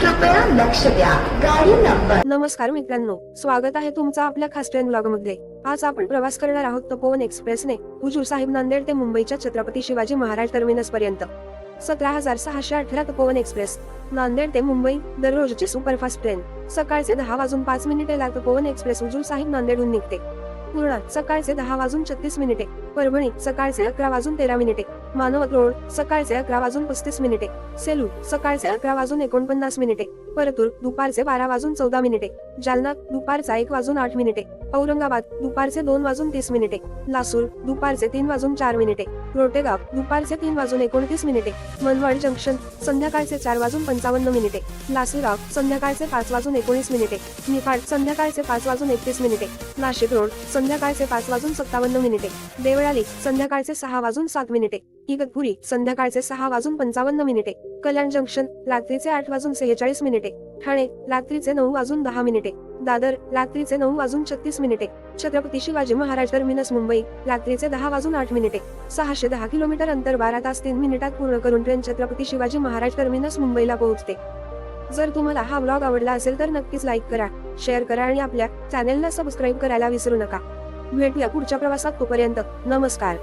कृपया लक्ष द्या. गाडी नंबर. नमस्कार मित्रांनो स्वागत आहे तुमचं आपल्या खास ट्रेन ब्लॉगमध्ये आज आपण प्रवास करणार आहोत तपोवन एक्सप्रेसने हुजूर साहेब नांदेड ते मुंबईच्या छत्रपती शिवाजी महाराज टर्मिनस पर्यंत. सतरा हजार सहाशे अठरा तपोवन एक्सप्रेस नांदेड ते मुंबई दररोजची सुपरफास्ट ट्रेन. सकाळचे दहा वाजून पाच मिनिटे ला तपोवन एक्सप्रेस हुजूर साहेब नांदेडहून निघते. पूर्णा सकाळचे दहा वाजून छत्तीस मिनिटे परभणी सकाळचे अकरा वाजून तेरा मिनिटे. मानवत रोड सकाळचे अकरा वाजून पस्तीस मिनिटे. सेलू सकाळचे अकरा वाजून एकोणपन्नास मिनिटे. परतूर दुपारचे बारा वाजून चौदा मिनिटे. जालना दुपारचा एक वाजून आठ मिनिटे. औरंगाबाद दुपारचे दोन वाजून तीस मिनिटे. लासूर दुपारचे तीन वाजून चार मिनिटे. रोटेगाव दुपारचे तीन वाजून एकोणतीस मिनिटे. मनवाड जंक्शन संध्याकाळचे चार वाजून पंचावन्न मिनिटे. लासेगाव संध्याकाळचे पाच वाजून एकोणीस मिनिटे. निफाड संध्याकाळचे पाच वाजून एकतीस मिनिटे. नाशिक रोड संध्याकाळचे पाच वाजून सत्तावन्न मिनिटे. देवळाली संध्याकाळचे सहा वाजून सात मिनिटे. इगतपुरी संध्याकाळचे सहा वाजून पंचावन्न मिनिटे. कल्याण जंक्शन रात्रीचे आठ वाजून सेहेचाळीस मिनिटे. ठाणे रात्रीचे नऊ वाजून दहा मिनिटे. दादर रात्रीचे नऊ वाजून छत्तीस मिनिटे. छत्रपती शिवाजी महाराज टर्मिनस मुंबई रात्रीचे दहा वाजून आठ मिनिटे. सहाशे दहा किलोमीटर अंतर बारा तास तीन मिनिटात पूर्ण करून ट्रेन छत्रपती शिवाजी महाराज टर्मिनस मुंबईला पोहोचते. जर तुम्हाला हा ब्लॉग आवडला असेल तर नक्कीच लाईक करा शेअर करा आणि आपल्या चॅनेलला सबस्क्राईब करायला विसरू नका. भेटूया पुढच्या प्रवासात तोपर्यंत नमस्कार.